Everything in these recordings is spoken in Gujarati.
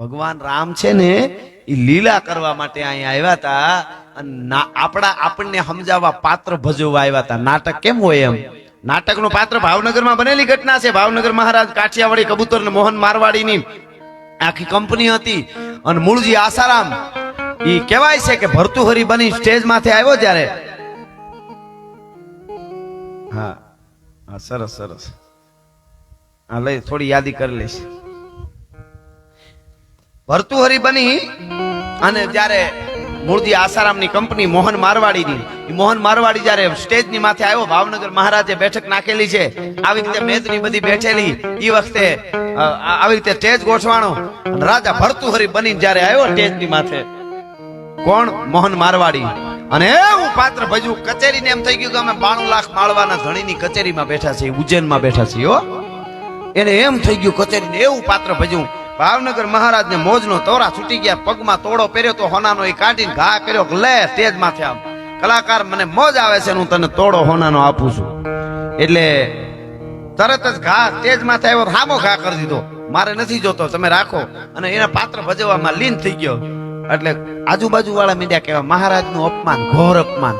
ભગવાન રામ છે ને એ લીલા કરવા માટે અહીંયા આવ્યા હતા અને આપણા આપણને સમજાવવા પાત્ર ભજવવા આવ્યા હતા નાટક કેમ હોય એમ? નાટકનું પાત્ર ભાવનગરમાં બનેલી ઘટના છે. ભાવનગર મહારાજ કાઠિયાવાડી કબૂતર ને મોહન મારવાડીની આખી કંપની હતી અને મૂળજી આસારામ એ કહેવાય છે કે ભરતુહરી બની સ્ટેજમાંથી આવ્યો જ્યારે. હા હા, સરસ સરસ. હા, લઈ, થોડી યાદી કરી લઈશ. ભરતુહરી બની અને જ્યારે મૂળજી આસારામની કંપની મોહન મારવાડીની મોહન મારવાડી જ્યારે સ્ટેજની માથે આવ્યો, ભાવનગર મહારાજે બેઠક નાખેલી છે. આવી રીતે મેદની બધી બેઠેલી એ વખતે આવી રીતે સ્ટેજ ગોઠવાણો. રાજા ભરતુહરી બની જ્યારે આવ્યો સ્ટેજની માથે, કોણ? મોહન મારવાડી. અને એવું પાત્ર ભજવું, કચેરીને એમ થઈ ગયું કે અમે બાણું લાખ માળવાના ધણીની કચેરીમાં બેઠા છીએ, ઉજ્જૈનમાં બેઠા છીએ, હો. એને એમ થઈ ગયું, કચેરીને એવું પાત્ર ભજવું. ભાવનગર મહારાજને મોજનો તોરા છૂટી ગયા, પગમાં તોડો પહેર્યો તો હોનાનો એ કાઢીને ઘા કર્યો, લે તેજ માથે આમ. કલાકાર, મને મોજ આવે છે હું તને તોડો હોનાનો આપું છું. એટલે તરત જ ઘા તેજ માથે આવ્યો હામો ઘા કરી દીધો. મારે નથી જોતો, તમે રાખો. અને એના પાત્ર ભજવવામાં લીન થઈ ગયો. એટલે આજુબાજુ વાળા મીડિયા કહેવા, મહારાજનું અપમાન, ઘોર અપમાન.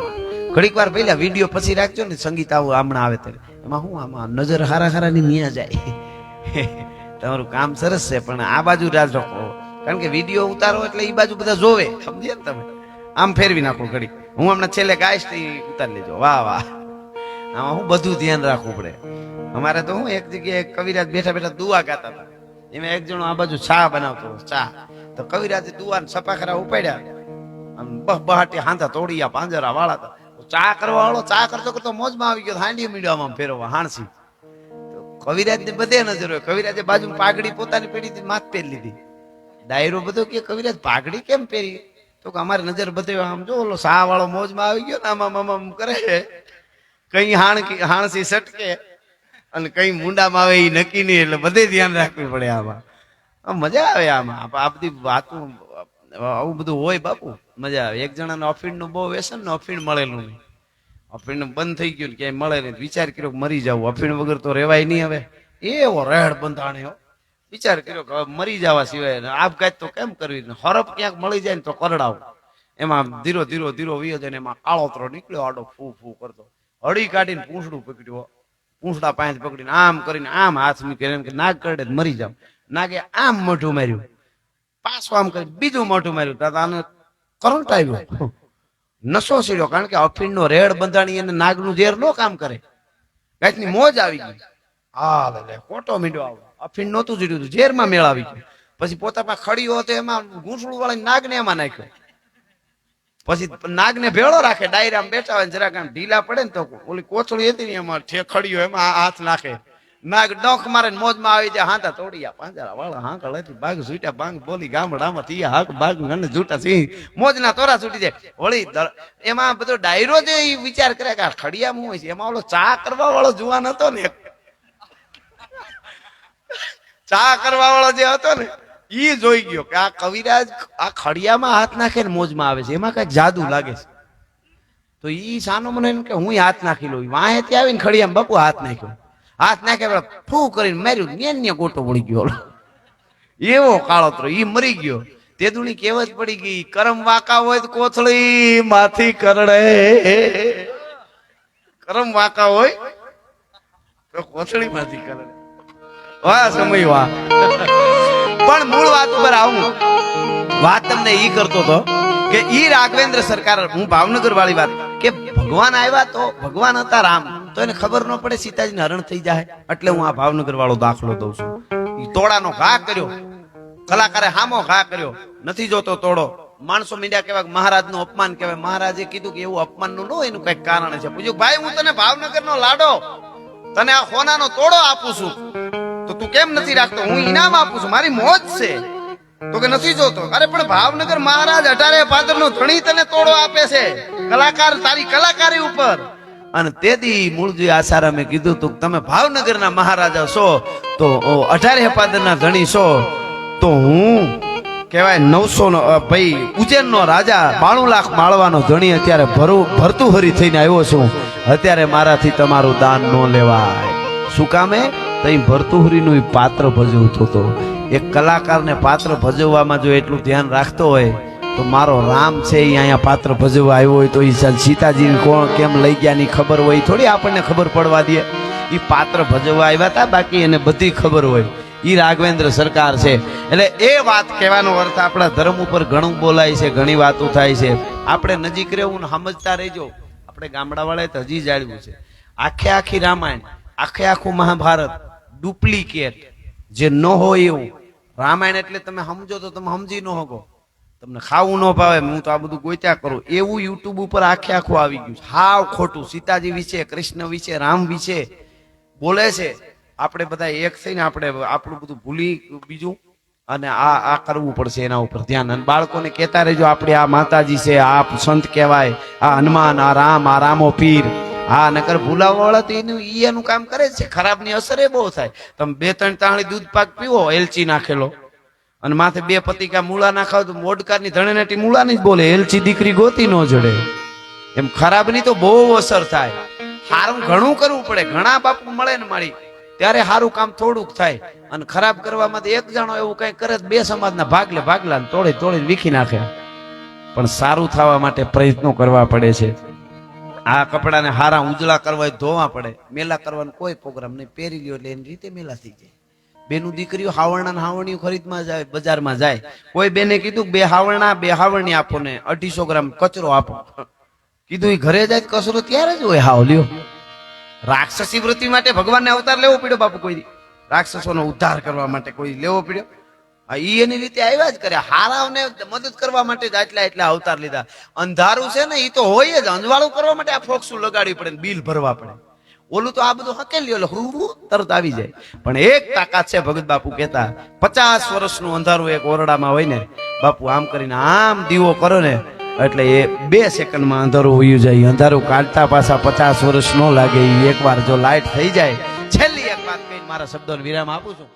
ઘડીક વાર પહેલા વીડિયો પછી રાખજો ને, સંગીત આવું હમણાં આવે ત્યારે. એમાં હું આમાં નજર હારા હારા ની મિયા જાય. તમારું કામ સરસ છે, પણ આ બાજુ રાજ રાખો કારણ કે વીડિયો ઉતારો એટલે એ બાજુ બધા જોવે સમજે ને તમે? આમ ફેરવી નાખો ઘડી હું હમણાં છેલ્લે ગાઈશ તો ઉતારી લેજો. વાહ વાહ. આમાં હું બધું ધ્યાન રાખવું પડે. અમારે તો હું એક જગ્યાએ કવિરાજ બેઠા બેઠા દુઆ ગાતા હતા. એમાં એક જણો આ બાજુ ચા બનાવતો ચા. તો કવિરાજે દુઆ સપાખરા ઉપાડ્યા. આમ બહ બહાટી હાંધા તોડીયા, પાંજરા વાળા હતા. ચા કરવા વાળો ચા કરતો કરતો મોજમાં આવી ગયો હાંડી મીડિયામાં ફેરવવા, હાણસી. કવિરાજ ને બધે નજર હોય. કવિરાજે બાજુ પાઘડી પોતાની પેઢી માથ પહેરી લીધી. ડાયરો બધો કે કવિરાજ, પાઘડી કેમ પહેરી? તો કે અમારી નજર બધે આમ જો ઓલો સા વાળો મોજમાં આવી ગયો ને આમ આમ કરે. કઈ હાણ હાણસી સટકે અને કઈ મુંડામાં આવે એ નક્કી નહીં એટલે બધે ધ્યાન રાખવું પડે આમાં. મજા આવે આમાં. આ બધી વાતો, આવું બધું હોય બાપુ. મજા આવે. એક જણાને અફીણનું બહુ વ્યસન ને અફીણ મળેલું નહીં. અફીણ બંધ થઈ ગયું ક્યાંય મળે નહીં. વિચાર કર્યો મરી જાવ અફીણ વગર તો રેવાય નહીં હવે. એવો રેડ બંધાણે વિચાર કર્યો કે મરી જવા સિવાય આપઘાત તો કેમ કરવી? હરફ ક્યાંક મળી જાય ને તો કરડાવ. એમાં ધીરો ધીરો ધીરો વિયો જાય એમાં કાળોતરો નીકળ્યો, આડો ફૂ ફૂ કરતો. હળી કાઢીને પૂંછડું પકડ્યું પૂંછડા પાંચ પકડીને આમ કરીને આમ હાથ મૂકીને એમ કે નાગ કરડે મરી જાવ નાગે આમ મોઢું માર્યું. પાછું આમ કરી બીજું મોઢું માર્યું. દાદા આને કરંટ આવ્યો. નશો સીડ્યો, કારણ કે અફીણનો રેડ બંધાણી અને નાગનું ઝેર નો કામ કરે. કાંઈકની મોજ આવી ગઈ. હા લે, ખોટો મીંડો આવો. અફીણ નહોતું જીડ્યું હતું ઝેરમાં મેળાવી ગયું. પછી પોતા પાસે ખડીયો હતો, એમાં ઘૂંસડું વાળા નાગને એમાં નાખ્યો. પછી નાગને ભેળો રાખે, ડાયરામાં બેઠા હોય ને જરાક આમ ઢીલા પડે ને તો ઓલી કોથળી હતી ને એમાં ઠેખડીયો એમાં હાથ નાખે. નાગ ડોખ મારે મોજમાં આવી જાય, હાંતા તોડિયા પાંજરા વાળા, હાંક લેતી બાગ છૂટ્યા બાંગ બોલી ગામડામાં થી હાક બાગ ગણ જૂટા સિંહ. મોજના તોરા છૂટી જાય. વળી એમાં બધો ડાયરો જે વિચાર કરે કે આ ખડિયામાં હોય છે. એમાં ઓલો ચા કરવા વાળો જુવાન હતો ને ચા કરવા વાળો જે હતો ને, ઈ જોઈ ગયો કે આ કવિરાજ આ ખડિયામાં હાથ નાખે ને મોજમાં આવે છે. એમાં કંઈક જાદુ લાગે છે. તો ઈ સાનો મને એમ કે હું હાથ નાખી લઉં. વાહે ત્યાં આવીને ખડિયામાં બાપુ હાથ નાખ્યો. હાથ નાખ્યા પેલા ફૂ કરીને માર્યું ને ને ગોટો પડી ગયો એવો કાળોતરો ઈ મરી ગયો. તે દુની કહેવત પડી ગઈ, કરમ વાકા હોય તો કોથળી માથી કરડે. કરમ વાકા હોય તો કોથળી માથી કરડે. વાહ, સમય વાહ. પણ મૂળ વાત ઉપર આવું. વાત તમને ઈ કરતો હતો કે ઈ રાઘવેન્દ્ર સરકાર, હું ભાવનગર વાળી વાત, કે ભગવાન આવ્યા તો ભગવાન હતા રામ. તો એને ખબર ન પડે સીતાજીને હરણ થઈ જાય. એટલે હું આ ભાવનગર વાળો દાખલો દઉં છું. એ તોડાનો ઘા કર્યો. કલાકારે હામો ઘા કર્યો. નથી જોતો તોડો. માણસો મીડિયા કહેવાય મહારાજનું અપમાન કહેવાય. મહારાજે કીધું કે એવું અપમાનનું ન એનું કંઈક કારણ છે. પૂછ્યું, ભાઈ, હું તને ભાવનગરનો લાડો, તને આ હોનાનો તોડો આપું છું. તો તું કેમ નથી રાખતો? હું ઇનામ આપું છું. મારી મોજ છે. તો કે નથી જોતો. અરે, પણ ભાવનગર મહારાજ અઢારે પાદર નો ધણી તને તોડો આપે છે. કલાકાર તારી કલાકારી ઉપર. અને તેથી મૂળજી આસારામે કીધું તું તમે ભાવનગરના મહારાજા છો, તો અઢારે પાદરના ધણી છો, તો હું કહેવાય નવસો નો ભાઈ ઉજ્જૈન નો રાજા બાણું લાખ માળવાનો ધણી અત્યારે ભરું, ભરતું હરી થઈને આવ્યો છું. અત્યારે મારાથી તમારું દાન ન લેવાય. શું કામે તઈ ભરતુહરીનું પાત્ર ભજવતો હતો એક કલાકારને પાત્ર ભજવવામાં જો એટલું ધ્યાન રાખતો હોય તો મારો રામ છે એ અહીંયા પાત્ર ભજવવા આવ્યો હોય તો એ સીતાજી કોણ, કેમ લઈ ગયા ની ખબર હોય, થોડી આપણને ખબર પડવા દે. એ પાત્ર ભજવવા આવ્યા હતા, બાકી એને બધી ખબર હોય. એ રાઘવેન્દ્ર સરકાર છે. એટલે એ વાત કહેવાનો અર્થ આપણા ધર્મ ઉપર ઘણું બોલાય છે, ઘણી વાતો થાય છે. આપણે નજીક રહેવું સમજતા રહેજો. આપણે ગામડાવાળાએ તો હજી જાળવ્યું છે. આખે આખી રામાયણ, આખે આખું મહાભારત, ડુપ્લિકેટ. જે ન હોય એવું. રામાયણ એટલે તમે સમજો તો તમે સમજી ન શકો. તમને ખાવું ન ભાવે, હું તો આ બધું ગોત્યા કરું. એવું યુટ્યુબ ઉપર આખે આખું આવી ગયું. હાવ ખોટું. સીતાજી વિશે, કૃષ્ણ વિશે, રામ વિશે બોલે છે. આપણે બધા એક થઈને આપણે આપણું બધું ભૂલી બીજું અને આ આ કરવું પડશે એના ઉપર ધ્યાન. અને બાળકોને કહેતા રહેજો, આપણે આ માતાજી છે, આ સંત કહેવાય. આ હનુમાન, આ રામ, આ રામો પીર. હા નકર ભૂલાવા તો એનું, ઈ એનું કામ કરે છે. ખરાબની અસર એ બહુ થાય. તમે બે, ત્રણ તાણી દૂધ પાક પીવો, એલચી નાખેલો. અને માથે બે પતિકા મૂળા નાખાવ તો મોડકાની ધણેનેટી મૂળાની જ બોલે, એલચી દીકરી ગોતી ન જડે. એમ ખરાબની તો બહુ અસર થાય. સારું ઘણું કરવું પડે, ઘણા બાપુ મળે ને મારી, ત્યારે સારું કામ થોડુંક થાય. અને ખરાબ કરવામાં એક જણો એવું કઈ કરે બે સમાજના ભાગલે ભાગલા ને તોડી તોડી વીખી નાખે. પણ સારું થવા માટે પ્રયત્નો કરવા પડે છે. આ કપડાને હારા ઉજળા કરવા ધોવા પડે. મેલા કરવાનો કોઈ પ્રોગ્રામ નહીં. પહેરી લ્યો એટલે એની રીતે મેલા થઈ જાય. બેનું દીકરીઓ હાવરણા ને હાવરણીઓ ખરીદમાં જાય, બજારમાં જાય. કોઈ બેને કીધું બે હાવરણા, બે હાવરણી આપો ને અઢીસો ગ્રામ કચરો આપો. કીધું એ ઘરે જાય કચરો ત્યારે જ હોય હાવ, લ્યો. રાક્ષસી વૃત્તિ માટે ભગવાનને અવતાર લેવો પડ્યો બાપુ કોઈ. રાક્ષસોનો ઉદ્ધાર કરવા માટે કોઈ લેવો પડ્યો? ઈ એની રીતે આવ્યા જ કરે હારાવને મદદ કરવા માટે જ આટલા એટલા અવતાર લીધા. અંધારું છે ને એ તો હોય જ. અંજવાળું કરવા માટે આ ફોક્સું લગાડવી પડે બિલ ભરવા પડે. ઓલું તો આ બધું હકેલ્યો ઓલો હું તરત આવી જાય. પણ એક તાકાત છે, ભગત બાપુ કહેતા, પચાસ વર્ષનું અંધારું એક ઓરડામાં હોય ને, બાપુ આમ કરીને આમ દીવો કરો ને, એટલે એ બે સેકન્ડમાં અંધારું હોયું જાય. અંધારું કાઢતા પાછા પચાસ વર્ષ ન લાગે. એ એકવાર જો લાઇટ થઈ જાય, છેલ્લી એક વાત કહીને મારા શબ્દોને વિરામ આપું છું.